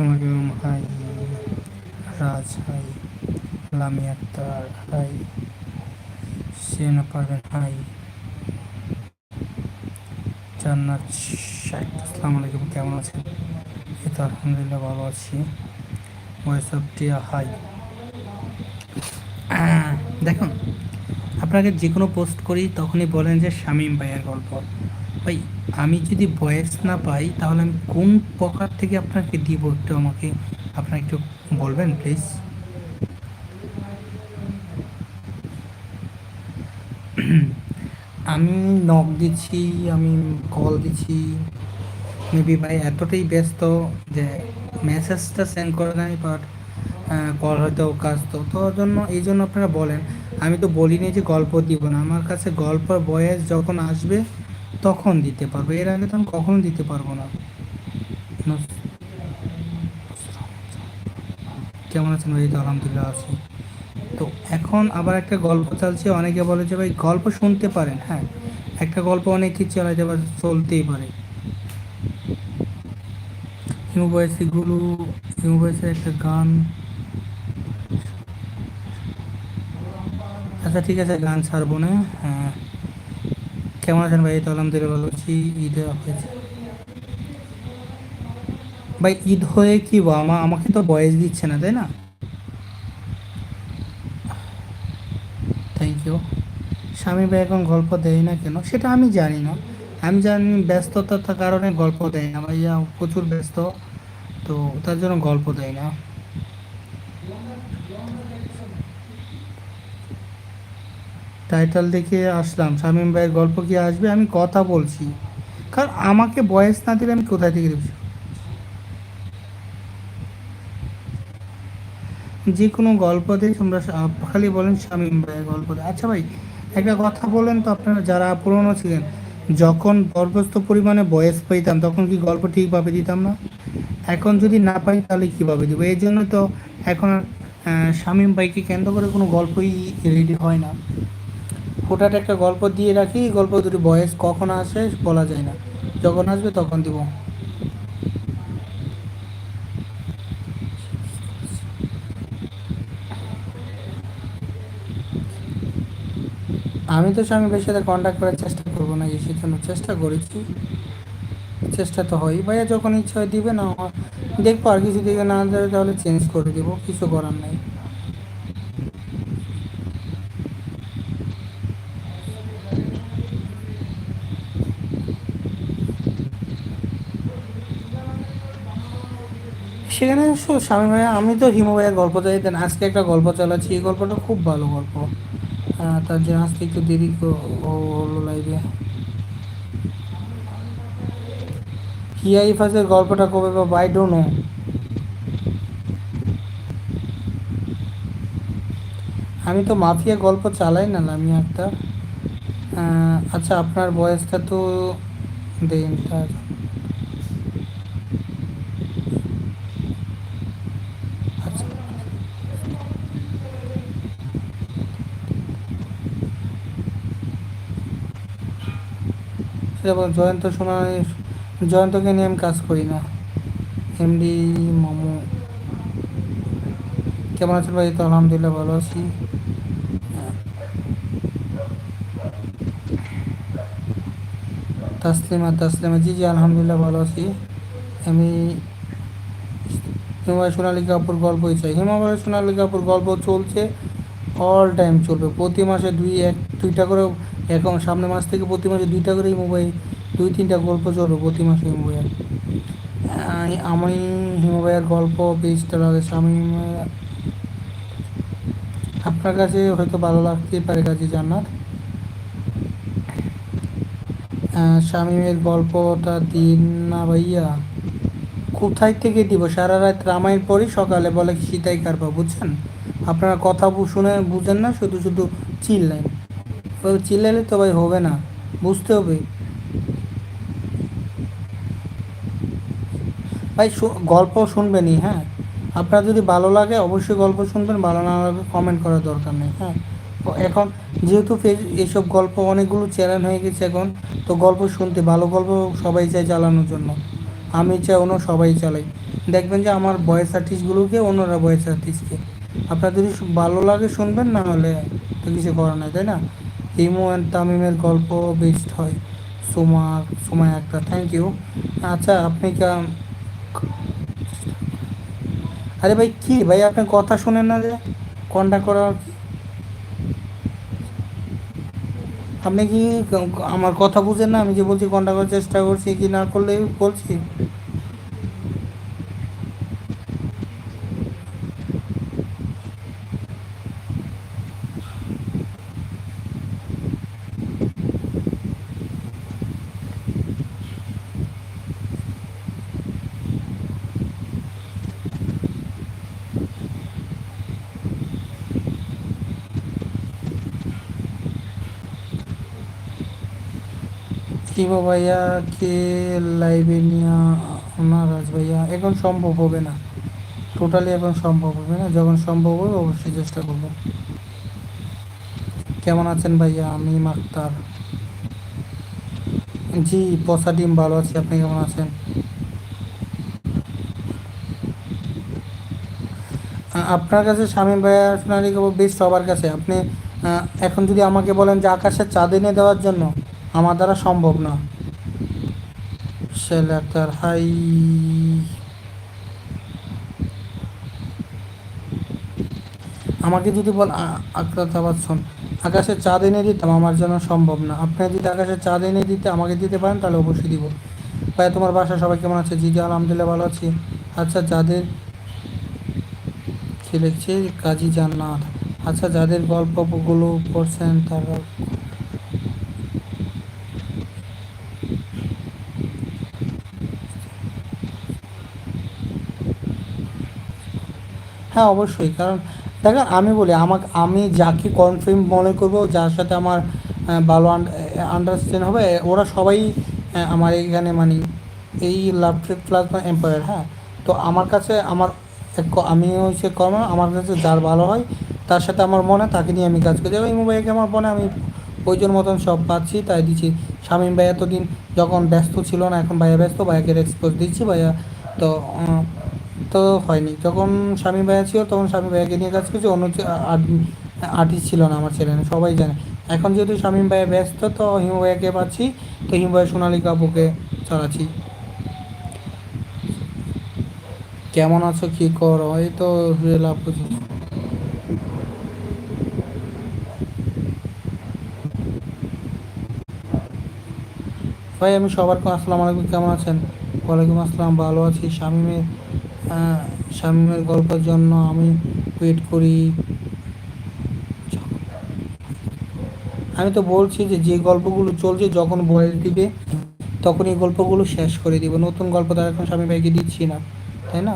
আলাইকুম hi Raj hi, Lami Akter hi সেনা পারবেন হাই। জান্নাত শেখ আসসালামু আলাইকুম, কেমন আছেন? এই তো আলহামদুলিল্লাহ ভালো আছি। ভয়েস অফ টিয়া হাই দেখুন, আপনাকে যে কোনো পোস্ট করি তখনই বলেন যে শামীম ভাইয়ের গল্প। ভাই, আমি যদি ভয়েস না পাই, তাহলে আমি কোন প্রকার থেকে আপনাকে দিব একটু আমাকে? আপনারা একটু বলবেন প্লিজ আমি নক দিচ্ছি, আমি কল দিচ্ছি। মেবি ভাই এতটাই ব্যস্ত যে মেসেজটা সেন্ড করে নাই বাট কল হয়তো কাজ তো তো জন্য, এই জন্য আপনারা বলেন। আমি তো বলিনি যে গল্প দিব না। আমার কাছে গল্পের বয়স যখন আসবে তখন দিতে পারব, এর আগে তো আমি কখনো দিতে পারব না। কেমন আছেন? ভাই আলহামদুলিল্লাহ আছি। তো এখন আবার একটা গল্প চলছে, অনেকে বলে যে ভাই গল্প শুনতে পারেন হ্যাঁ। একটা গল্প অনেক অনেকেই চালাতে পারে চলতেই পারে। হিমু বয়সীগুলো হিমু বয়সের একটা গান। আচ্ছা ঠিক আছে, গান ছাড়বো না হ্যাঁ। কেমন আছেন ভাই? তো আলহামদুলিল্লাহ ভালো আছি। ঈদ হয়েছে। ভাই, ঈদ হয়ে কি আমা, আমাকে তো বয়স দিচ্ছে না, তাই না? থ্যাংক ইউ স্বামী ভাই এখন গল্প দেয় না কেন? সেটা আমি জানি না। আমি জানি ব্যস্ততার কারণে গল্প দেয় না। ভাইয়া প্রচুর ব্যস্ত, তো তার জন্য গল্প দেয় না। টাইটেল দেখে আসলাম, শামীম ভাইয়ের গল্প কি আসবে? আমি কথা বলছি। কারণ আমাকে বয়স না দিলে আমি কোথায় থেকে দেবো? যে কোনো গল্প দিয়ে তোমরা খালি বলেন শামীম ভাইয়ের গল্প আচ্ছা ভাই, একটা কথা বলেন তো আপনারা যারা পুরনো ছিলেন, যখন পর্বস্ত পরিমাণে বয়স পাইতাম, তখন কি গল্প ঠিকভাবে দিতাম না? এখন যদি না পাই, তাহলে কীভাবে দেবো? এই জন্য তো এখন শামীম ভাইকে কেন্দ্র করে কোনো গল্পই রেডি হয় না। হুটাট একটা গল্প দিয়ে রাখি। গল্প দুটি বয়স কখন আসে বলা যায় না। যখন আসবে তখন দিব। আমি তো স্বামী ভাইয়ের সাথে কন্ট্যাক্ট করার চেষ্টা করব না যে জন্য চেষ্টা করেছি। চেষ্টা তো হয় ভাইয়া যখন ইচ্ছা হয় দিবে, না দেখব আর কিছু দিকে না, তাহলে চেঞ্জ করে দেবো। কিছু করার নাই। সেখানে স্বামী ভাইয়া আমি তো হিমু ভাইয়ের গল্প চাইতেন আজকে একটা গল্প চালাচ্ছি। এই গল্পটা খুব ভালো গল্প। তার জন্য আজকে একটু দেরি হলো লাইভে। হিয়াই ফাজের গল্পটা কবে বা বাই ডোন্ট নো আমি তো মাফিয়া গল্প চালাই না আমি একটা আচ্ছা আপনার বয়সটা তো দেন যেমন জয়ন্ত শোনা জয়ন্তকে নিয়ে আমি কাজ করি না। এমডি মোমো। কেমন আছেন ভাই? তো আলহামদুলিল্লাহ ভালো আছি। তাসলিমা তাসলিমা, জি জি, আলহামদুলিল্লাহ ভালো আছি। আমি হিমালয় সোনালী কাপুর গল্পই চাই। হিমালয় সোনালী কাপুর গল্প চলছে অল টাইম চলবে। প্রতি মাসে দুই, এক, দুইটা করে এখন সামনে মাস থেকে প্রতি মাসে দুইটা করে মোবাইল দুই তিনটা গল্প চলবে প্রতি মাসে হিমবাইয়ের আমি হিমবাইয়ের গল্প পেজটা লাগে, স্বামী আপনার কাছে হয়তো ভালো লাগতেই পারে কাজে জান্নাত। স্বামীমের গল্পটা দিন না ভাইয়া। কোথায় থেকে দিব? সারা রাত রামায়ণ পড়ি, সকালে বলে সীতাই কারবা বুঝছেন? আপনারা কথা শুনে বুঝেন না, শুধু শুধু চিল্লেন চিল্লাইলে তো ভাই হবে না বুঝতে হবে ভাই গল্প শুনবেনই হ্যাঁ আপনার যদি ভালো লাগে অবশ্যই গল্প শুনবেন ভালো না লাগে কমেন্ট করার দরকার নেই হ্যাঁ এখন যেহেতু ফেস এইসব গল্প অনেকগুলো চ্যানেল হয়ে গেছে এখন তো গল্প শুনতে ভালো গল্প সবাই চায় চালানোর জন্য আমি চাই অন্য সবাই চালাই দেখবেন যে আমার ভয়েস আর্টিস্টগুলোকে অন্যরা ভয়েস আর্টিস্টকে আপনার যদি ভালো লাগে শুনবেন না হলে তো কিছু করার নাই তাই না ইমো অ্যান্ড তামিমের গল্প বেস্ট হয়। সোমা সোমা একটা থ্যাংক ইউ আচ্ছা আপনি কা আরে ভাই, কি ভাই, আপনি কথা শুনেন না যে? কন্ট্যাক্ট করার কি? আপনি কি আমার কথা বুঝেন না? আমি যে বলছি কন্ট্যাক্ট করার চেষ্টা করছি, কি না করলে বলছি? শিবা ভাইয়া, কে লাইভে নিয়ে না রাজ ভাইয়া, এখন সম্ভব হবে না। টোটালি এখন সম্ভব হবে না, যখন সম্ভব হবে অবশ্যই চেষ্টা করব। কেমন আছেন ভাইয়া? আমি মাক্তার। জি, পচা ডিম ভালো আছি, আপনি কেমন আছেন? আপনার কাছে স্বামী ভাইয়া সোনালি বেস্ট সবার কাছে। আপনি এখন যদি আমাকে বলেন যে আকাশের চাঁদ এনে দেওয়ার জন্য আমার দ্বারা সম্ভব না। সেলাকার হাই। আমাকে যদি বল আক্রাত আবার শোন। আকাশে চাঁদ এনে দিতাম আমার জন্য সম্ভব না। আপনি যদি আকাশে চাঁদ এনে দিতে আমাকে দিতে পারেন, তাহলে অবশ্যই দিব। ভাই তোমার বাসা সবাই কেমন আছে? জি জি, আলহামদুলিল্লাহ ভালো আছি। আচ্ছা যাদের কি লিখছে? কাজী জান্নাত। আচ্ছা যাদের গল্পগুলো পড়ছেন, তারা হ্যাঁ অবশ্যই। কারণ দেখেন আমি বলি, আমাকে, আমি যাকে কনফার্ম মনে করব, যার সাথে আমার ভালো আন্ডারস্ট্যান্ড হবে, ওরা সবাই আমার এইখানে মানে এই লাভ প্লাজমা এম্পায়ার হ্যাঁ? তো আমার কাছে আমার আমি হচ্ছে কর্ম, আমার কাছে যার ভালো হয়, তার সাথে আমার মনে তাকে নিয়ে আমি কাজ করি। এবং ভাইয়াকে আমার মনে আমি প্রয়োজন মতন সব পাচ্ছি, তাই দিচ্ছি। শামীম ভাই এতদিন যখন ব্যস্ত ছিল না, এখন ভাইয়া ব্যস্ত, ভাইয়াকে রেসপন্স দিচ্ছি, ভাইয়া। তো তো হয়নি। যখন স্বামী ভাইয়া ছিল তখন স্বামী ভাইয়াকে নিয়ে কাজ করছি। অন্য আর্টিস্ট ছিল না আমার চ্যানেলে সবাই জানে। এখন যেহেতু স্বামী ভাইয়া ব্যস্ত তো হিমু ভাইয়াকে পাচ্ছি। তো হিমু ভাইয়া সোনালী কাপুকে চালাচ্ছি। কেমন আছো কি করো? এই তো লাভ করছি। ভাই আমি সবার আসসালামু আলাইকুম। কেমন আছেন? ওয়ালাইকুম আসসালাম। ভালো আছি। স্বামী আহ, শামীমের গল্পের জন্য আমি ওয়েট করি। আমি তো বলছি যে যে গল্পগুলো চলছে যখন বয়স দিবে, তখন এই গল্পগুলো শেষ করে দিব। নতুন গল্প তো এখন স্বামী ভাইকে দিচ্ছি না, তাই না?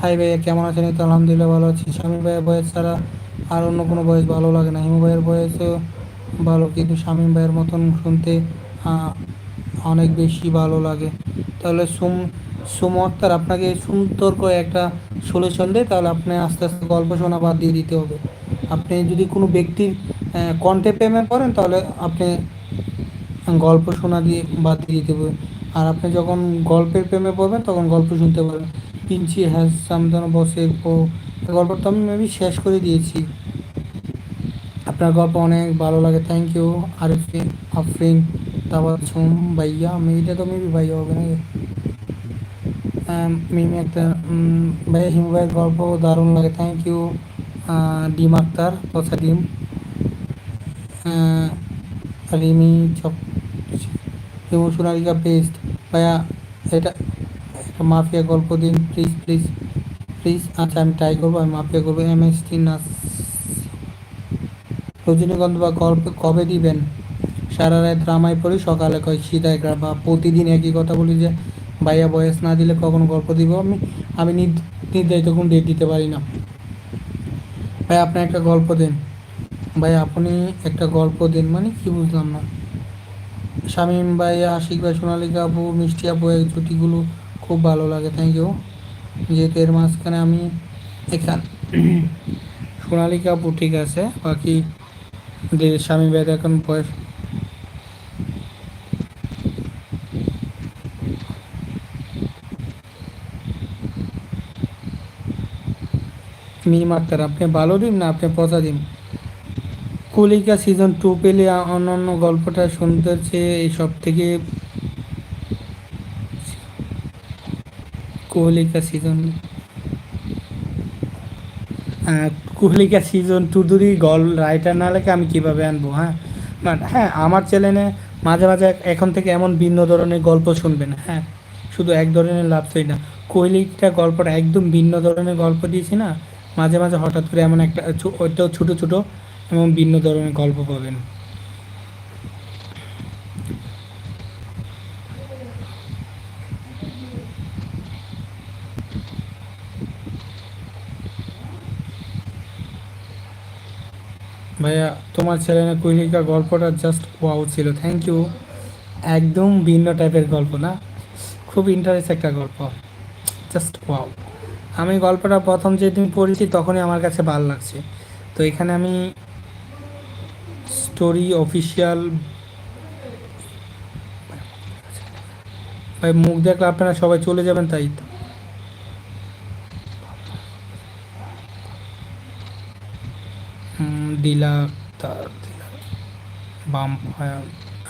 হাই ভাইয়া, কেমন আছেন? তো আলহামদুলিল্লাহ ভালো আছি। স্বামী ভাইয়ের বয়স ছাড়া আর অন্য কোনো বয়স ভালো লাগে না। হিমু ভাইয়ের বয়সও ভালো, কিন্তু স্বামী ভাইয়ের মতন শুনতে অনেক বেশি ভালো লাগে। তাহলে সুম সুম আক্তার, আপনাকে সুন্দর করে একটা সলিউশন দেয়, তাহলে আপনি আস্তে আস্তে গল্প শোনা বাদ দিয়ে দিতে হবে। আপনি যদি কোনো ব্যক্তির কন্টে পেমেন্ট করেন তাহলে আপনি গল্প শোনা দিয়ে বাদ দিয়ে দিতে হবে। আর আপনি যখন গল্পের প্রেমে পড়বেন, তখন গল্প শুনতে পারবেন পিঞ্চি হ্যাজ সামদান বসে গল্প তো আমি মেবি শেষ করে দিয়েছি। আপনার গল্প অনেক ভালো লাগে। থ্যাংক ইউ আরিফিন, আফরিন তাবাসুম ভাইয়া। মেয়েটা তো মেবি ভাইয়া হবে না। মিমি একটা ভাইয়া হিমু ভাইয়ের গল্প দারুণ লাগে। থ্যাংক ইউ ডিম আক্তার তথা ডিম। রিমি চক হিমু সোনালিকা বেস্ট ভাইয়া, এটা একটা মাফিয়া গল্প দিন প্লিজ প্লিজ প্লিজ আচ্ছা আমি ট্রাই করব, আমি মাফিয়া করব। এম এস টি নাস রজনীগন্ধা গল্প কবে দিবেন? সারা রাত ড্রামায় পড়ি, সকালে কয় সিদায় বা প্রতিদিন একই কথা বলি যে ভাইয়া বয়স না দিলে কখনো গল্প দিব? আমি আমি নির- নির্ধারিত কোনো ডেট দিতে পারি না। ভাই আপনি একটা গল্প দিন। ভাই আপনি একটা গল্প দিন মানে কি বুঝলাম না। শামীম ভাই আশিক ভাই সোনালিকা আপু মিষ্টি আপু, এই জুটিগুলো খুব ভালো লাগে থ্যাংক ইউ যেহেতু এর মাঝখানে আমি এখান সোনালিকা আপু ঠিক আছে, বাকি যে স্বামী বেদ এখন বয়স মিম আক্তার আপনি ভালো দিন না আপনি পচা দিন কলিকা সিজন টু পেলে অন্যান্য গল্পটা শুনতে চেয়ে এই সব থেকে Kohlika season Kohlika season two যদি গল রাইটার না লেখে আমি কীভাবে আনব হ্যাঁ? বাট হ্যাঁ আমার চ্যানেলে মাঝে মাঝে এখন থেকে এমন ভিন্ন ধরনের গল্প শুনবেন হ্যাঁ? শুধু এক ধরনের লাভ চাই না। কোহলিকা গল্পটা একদম ভিন্ন ধরনের গল্প দিয়েছি না? মাঝে মাঝে হঠাৎ করে এমন একটা ওইটাও ছোটো ছোটো এবং ভিন্ন ধরনের গল্প পাবেন। ভাইয়া, তোমার চ্যানেলে কুইলিকা, গল্পটা জাস্ট ওয়াও ছিল। থ্যাংক ইউ একদম ভিন্ন টাইপের গল্প না? খুব ইন্টারেস্ট একটা গল্প। জাস্ট ওয়াও আমি গল্পটা প্রথম যেদিন পড়েছি, তখনই আমার কাছে ভালো লাগছে। তো এখানে আমি স্টোরি অফিসিয়াল ভাই, মুখ দেখলে আপনারা সবাই চলে যাবেন, তাই তো? তার বাম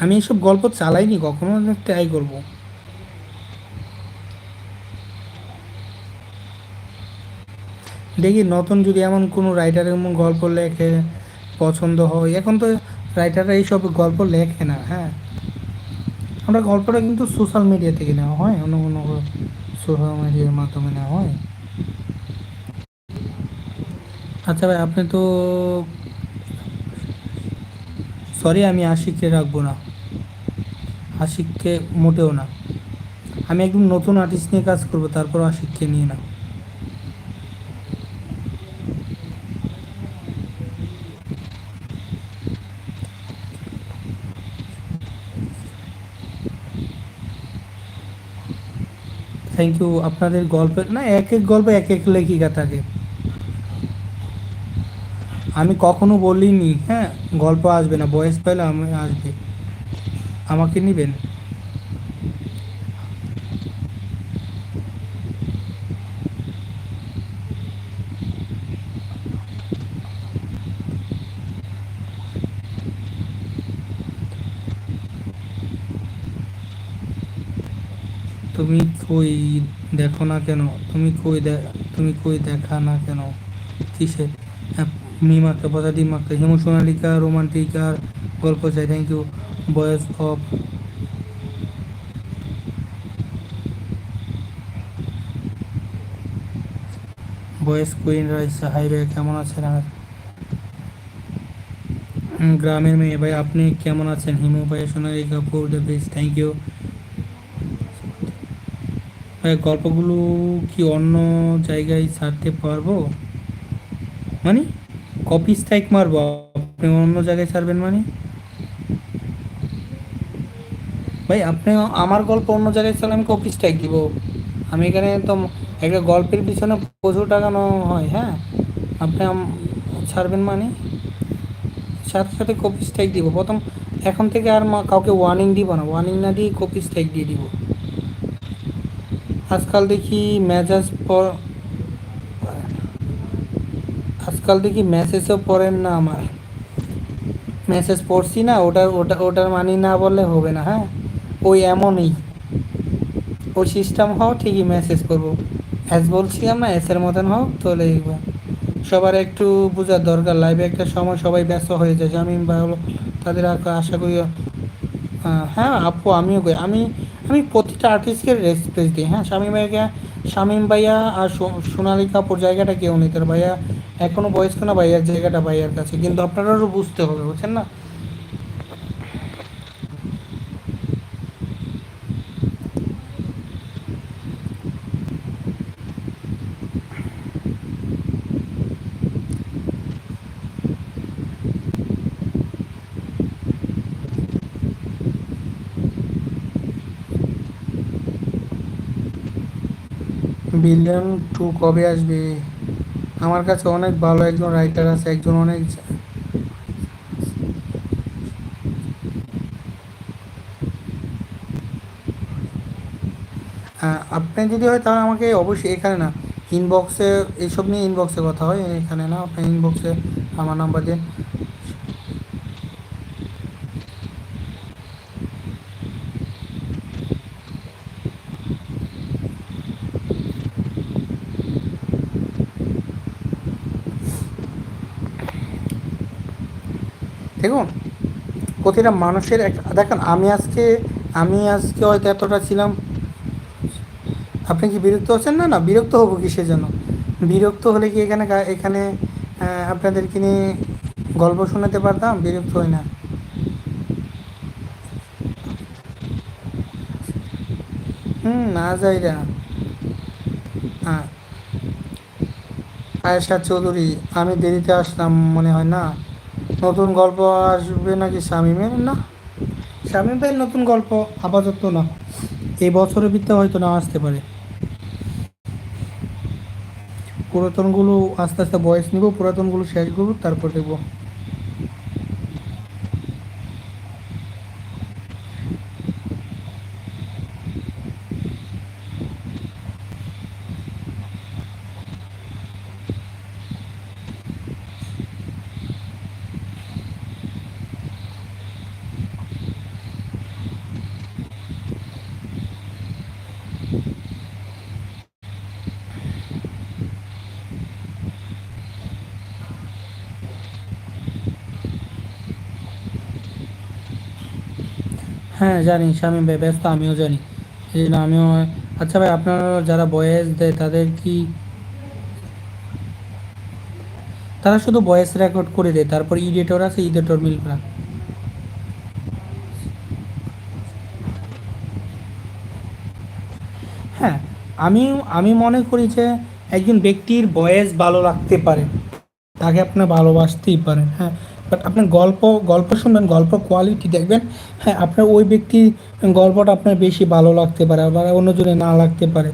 আমি এসব গল্প চালাইনি, কখনো ট্রাই করব। দেখি নতুন যদি এমন কোনো রাইটার এমন গল্প লেখে, পছন্দ হয়। এখন তো রাইটাররা এইসব গল্প লেখে না হ্যাঁ। আমরা গল্পটা কিন্তু সোশ্যাল মিডিয়া থেকে নেওয়া হয় অন্য কোনো সোশ্যাল মিডিয়ার মাধ্যমে নেওয়া হয়। আচ্ছা ভাই, আপনি তো সরি আমি আশিককে রাখব না। আশিককে মোটেও না। আমি একদম নতুন আর্টিস্ট নিয়ে কাজ করব তারপর আশিককে নিয়ে না। থ্যাংক ইউ আপনাদের গল্পের, না এক এক গল্প এক এক লেখিকা থাকে। আমি কখনো বলিনি হ্যাঁ গল্প আসবে না, বয়স পেলে আমি আসবে। আমাকে নিবেন তুমি কই দেখো না কেন? তুমি কই তুমি কই দেখা না কেন? কিসের? হ্যাঁ, মিমাকে পদা ডিমাকে হেমু সোনালিকা রোমান্টিক আর গল্প চাই thank you boys of boys queen Raisa highway কেমন আছেন? আর গ্রামের মেয়ে ভাই আপনি কেমন আছেন? হিমু ভাই Sonalika for the best thank you গল্পগুলো কি অন্য জায়গায় ছাড়তে পারব? মানে কপি স্ট্রাইক মারবো, আপনি অন্য জায়গায় ছাড়বেন মানে? ভাই, আপনি আমার গল্প অন্য জায়গায় চাইলে আমি কপি স্ট্রাইক দিব। আমি এখানে তো একটা গল্পের পিছনে প্রচুর টাকা নেওয়া হয় হ্যাঁ? আপনি ছাড়বেন মানে? সাথে সাথে কপি স্ট্রাইক দিব। প্রথম, এখন থেকে আর কাউকে ওয়ার্নিং দিব না। ওয়ার্নিং না দিয়ে কপি স্ট্রাইক দিয়ে দিব। আজকাল দেখি মেজাজ আজকাল দেখি মেসেজও পড়েন না আমার। মেসেজ পড়ছি না, ওটা ওটা ওটার মানি না বললে হবে না হ্যাঁ? ওই এমনই। ওই সিস্টেম হও, ঠিকই মেসেজ করব। অ্যাজ বলছিলাম না এসের মতন হোক তো লিখব সবার একটু বোঝার দরকার লাইভে একটা সময় সবাই ব্যস্ত হয়ে যায়। জামিন বা তাদের আশা করি হ্যাঁ আপু, আমিও করি। আমি আমি প্রতিটা আর্টিস্টকে রেসপেক্ট দিই। হ্যাঁ শামীম ভাইকে, শামীম ভাইয়া আর সোনালী কাপুর জায়গাটা কেউ নেই। তার ভাইয়া এখনও বয়স্ক না, ভাইয়ার জায়গাটা ভাইয়ার কাছে। কিন্তু আপনারাও বুঝতে হবে, বুঝছেন না? বিলিয়ন টু কবে আসবে? আমার কাছে অনেক ভালো একজন রাইটার আছে, একজন অনেক আপনি যদি হয় তাহলে আমাকে অবশ্যই এখানে না ইনবক্সে এইসব নিয়ে ইনবক্সে কথা হয়, এখানে না আপনি ইনবক্সে আমার নাম্বার দিন দেখুন প্রতিটা মানুষের একটা দেখেন, আমি আজকে আমি আজকে হয়তো এতটা ছিলাম। আপনি কি বিরক্ত হচ্ছেন না না, বিরক্ত হব কিসের জন্য? বিরক্ত হলে কি এখানে এখানে আপনাদেরকে নিয়ে গল্প শোনাতে পারতাম? বিরক্ত হই না। হুম, না যাই না আয়েশা চৌধুরী, আমি দেরিতে আসলাম মনে হয় না? নতুন গল্প আসবে নাকি শামিমের? না। শামিম ভাইয়ের নতুন গল্প আপাতত না। এই বছরের ভিতরে হয়তো না আসতে পারে। পুরাতনগুলো আস্তে আস্তে বয়স নিব, পুরাতনগুলো শেষ করব, তারপর দেখব। হ্যাঁ জানি শামিম ভাই ব্যস্ত, আমিও জানি। এই জন্য আমিও আচ্ছা ভাই, আপনারা যারা বয়েস দেয়, তাদের কি তারা শুধু ভয়েস রেকর্ড করে দেয়, তারপর ইডিটর আছে ইডিটর মিল করা হ্যাঁ আমি আমি মনে করি যে একজন ব্যক্তির বয়েস ভালো লাগতে পারে। তাকে আপনি ভালোবাসতেই পারেন হ্যাঁ। বাট আপনি গল্প গল্প শুনবেন, গল্প কোয়ালিটি দেখবেন। হ্যাঁ আপনার ওই ব্যক্তির গল্পটা আপনার বেশি ভালো লাগতে পারে, আবার অন্যজনে না লাগতে পারে।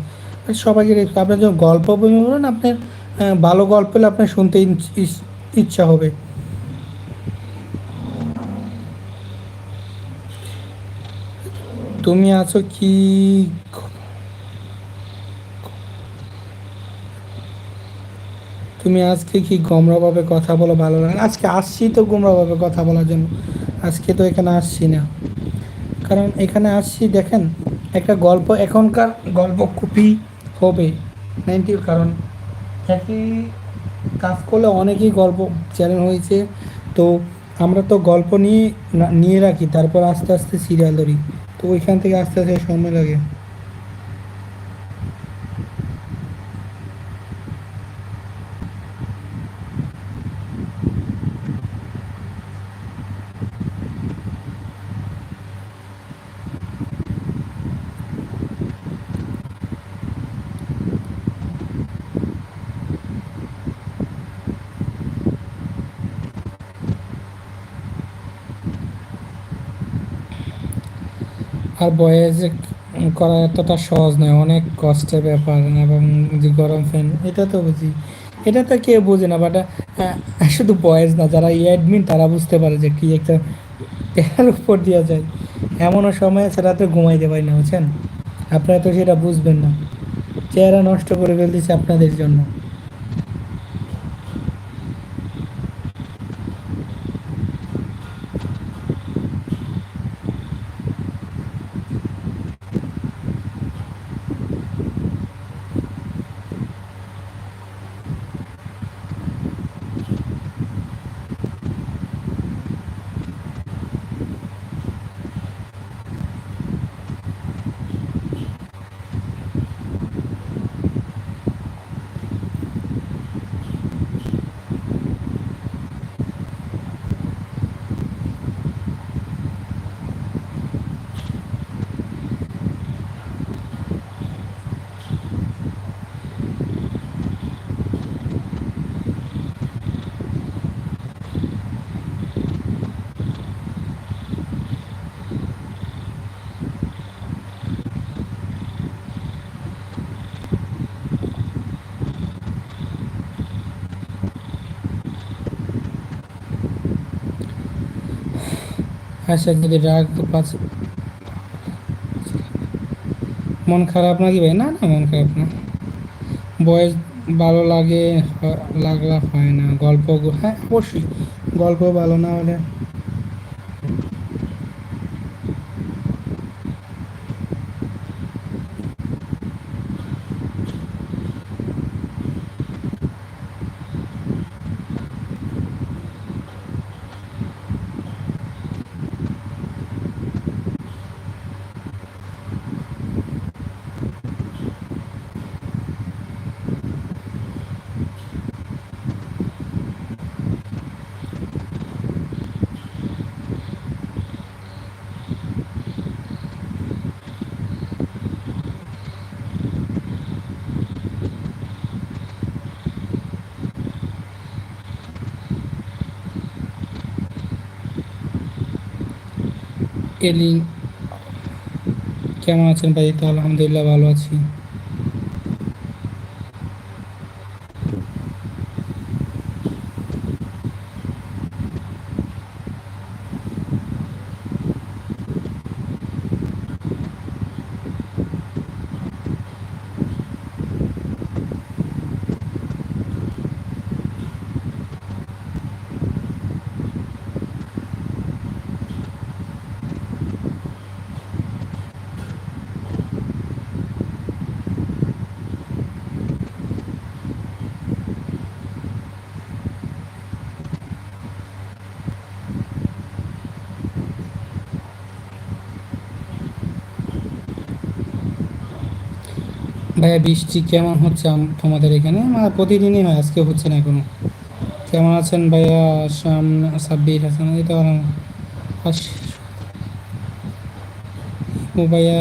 সবাইকে আপনার যখন গল্প বই বলেন আপনার ভালো গল্প হলে আপনার শুনতে ইচ- ইচ- ইচ্ছা হবে। তুমি আছো কি তুমি আজকে কি গোমরাভাবে কথা বলো ভালো লাগে আজকে আসছি তো গোমরাভাবে কথা বলার জন্য। আজকে তো এখানে আসছি না। কারণ এখানে আসছি, দেখেন, একটা গল্প এখনকার গল্প কপি হবে নাইনটির কারণ। একই কাজ করলে অনেকেই গল্প চ্যানেল হয়েছে। তো আমরা তো গল্প নিয়ে নিয়ে রাখি, তারপর আস্তে আস্তে সিরিয়াল ধরি। তো ওইখান থেকে আস্তে আস্তে সময় লাগে। আর বয়েস করা এতটা সহজ নয়, অনেক কষ্টের ব্যাপার এবং যে গরম ফ্যান এটা তো বুঝি। এটা তো কেউ বোঝে না বাট শুধু বয়েজ না, যারা অ্যাডমিন তারা বুঝতে পারে যে কি একটা এর উপর দেওয়া যায়। এমনও সময় আছে, রাতে ঘুমাইতে পারি না, বুঝছেন? আপনারা তো সেটা বুঝবেন না। চেহারা নষ্ট করে ফেলতেছে আপনাদের জন্য। পাঁচ মন খারাপ নাকি ভাই? না না, মন খারাপ না। বয়স ভালো লাগে, লাগলা হয় না। গল্প হ্যাঁ অবশ্যই। গল্প ভালো না হলে এলি কেমন আছেন ভাই? তো আলহামদুলিল্লাহ ভালো আছি। ভাইয়া, বৃষ্টি কেমন হচ্ছে তোমাদের এখানে? আমার প্রতিদিনই হয়, আজকে হচ্ছে না এখনও। কেমন আছেন ভাইয়া? শাম সাব্বির হাসান, এই তো ভাইয়া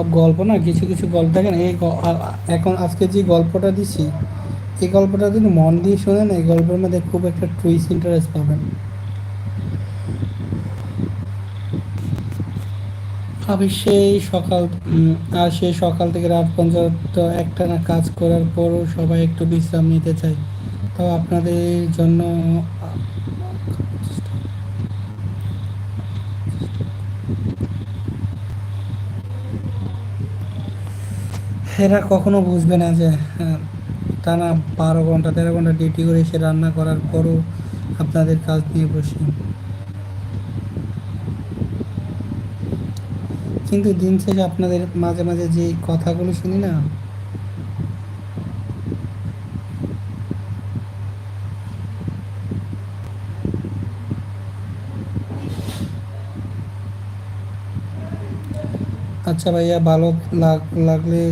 সব গল্প না, কিছু কিছু গল্প। দেখেন, এই এখন আজকে যে গল্পটা দিছি এই গল্পটা যদি মন দিয়ে শোনেন, এই গল্পের মধ্যে খুব একটা টুইস্ট ইন্টারেস্ট পাবেন। আমি সেই সকাল আর সেই সকাল থেকে রাত পর্যন্ত একটানা কাজ করার পরও সবাই একটু বিশ্রাম নিতে চায়। তো আপনাদের জন্য এরা কখনো বুঝবে না যে হ্যাঁ, টানা বারো ঘণ্টা তেরো ঘণ্টা ডিউটি করে এসে রান্না করার পরও আপনাদের কাজ নিয়ে বসি। কিন্তু দিন শেষে আপনাদের মাঝে মাঝে যে কথাগুলো শুনি না আচ্ছা ভাইয়া ভালো লাগ লাগলে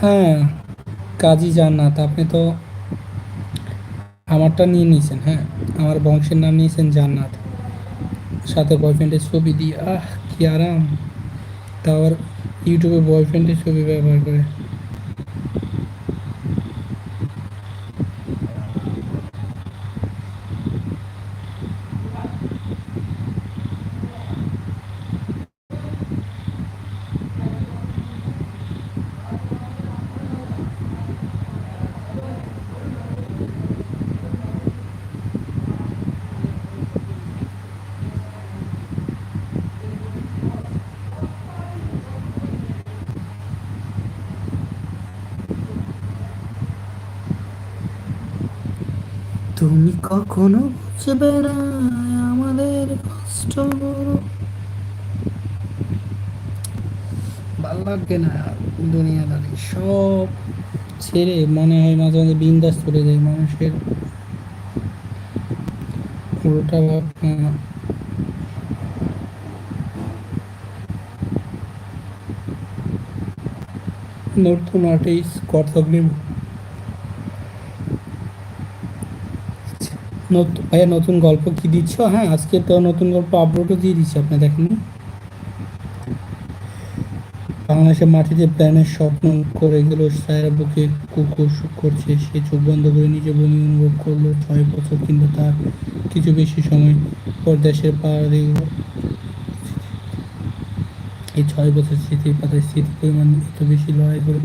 হ্যাঁ কাজী জান্নাত, আপনি তো আমারটা নিয়ে নিয়েছেন হ্যাঁ আমার বংশের নাম নিয়েছেন জান্নাত। সাথে বয়ফ্রেন্ডের ছবি দিয়ে, আহ, কি আরাম। তা আবার ইউটিউবে বয়ফ্রেন্ডের ছবি ব্যবহার করে তুমি কখনো বুঝবে না আমাদের কষ্ট। ভালো লাগে না, দুনিয়াদারি সব ছেড়ে মনে হয় মাঝে মাঝে বিন্দাস চলে যায় মানুষের। পুরোটা নতুন আর্টিস্ট কর্তক ভাইয়া নতুন গল্প কি দিচ্ছ? হ্যাঁ আজকে তো নতুন গল্প আপলোডও দিয়ে দিচ্ছি আপনি দেখেন। বাংলাদেশের মাটিতে প্রাণের স্বপ্ন করে গেল, সায়ের বুকে কুকুর করছে, সে চোখ বন্ধ করে নিজে বমি অনুভব করল, ছয় বছর কিংবা তার কিছু বেশি সময় পর দেশের পাহাড়ে এই ছয় বছর স্মৃতির পাতায় স্মৃতি পরিমাণ এত বেশি লড়াই করে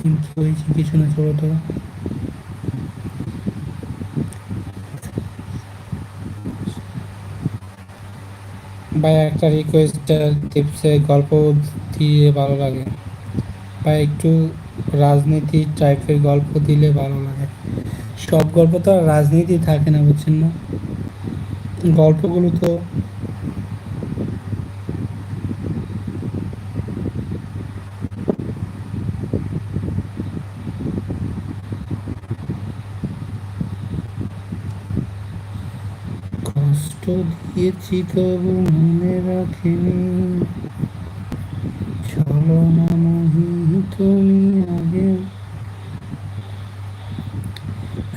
কিন্তু হয়েছে কিছু না তো ভাই, একটা রিকোয়েস্ট টিপসে গল্প দিয়ে ভালো লাগে। বা একটু রাজনীতি টাইপের গল্প দিলে ভালো লাগে। সব গল্প তো আর রাজনীতি থাকে না, বুঝছেন না? গল্পগুলো তো কষ্ট দিয়েছি তবু মনে রাখিনি। চলো না আগে।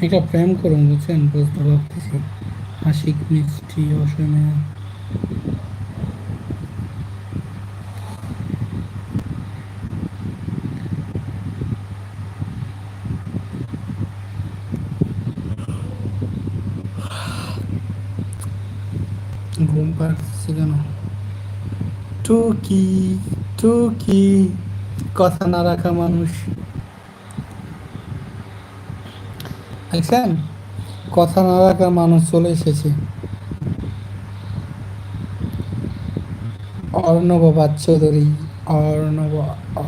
একটা প্রেম করুন, বুঝছেন? বুঝতে পারতেছি। আশিক মিষ্টি অসমে। ঘুম পাচ্ছে কেন? টুকি টুকি, কথা না রাখা মানুষ। দেখছেন কথা না রাখা মানুষ চলে এসেছে। অর্ণব বাচ্চৌধুরী, অর্ণব,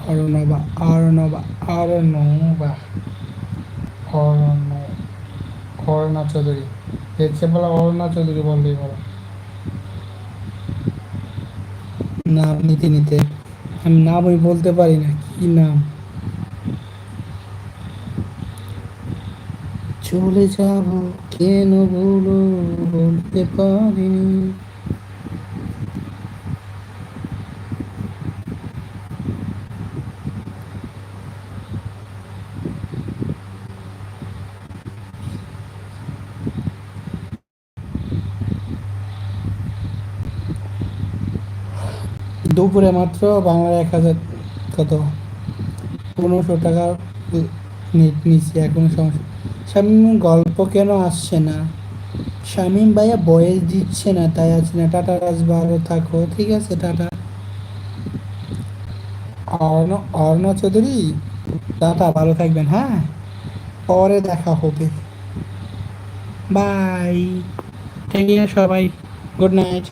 অর্ণবা অর্ণবা অর্ণবা, অর্ণ, অর্ণা চৌধুরী। দেখছে বলা অর্ণা চৌধুরী বললেই বলো। নাম, নিতে নিতে। আমি ওই বলতে পারি না, কি নাম? চলে যাব কেন ভুলো বলতে পারিনি। দুপুরে মাত্র বাংলার এক হাজার কত? পনেরোশো টাকা নেট নিচ্ছি এখনও সমস্যা। শামিম, গল্প কেন আসছে না? শামিম ভাইয়া বয়স দিচ্ছে না, তাই আছে না। টাটা, রাজ, ভালো থাকো, ঠিক আছে, টাটা। অর্ণ অর্ণ চৌধুরী? টাটা, ভালো থাকবেন হ্যাঁ? পরে দেখা হবে। বাই। ঠিক আছে সবাই। Good night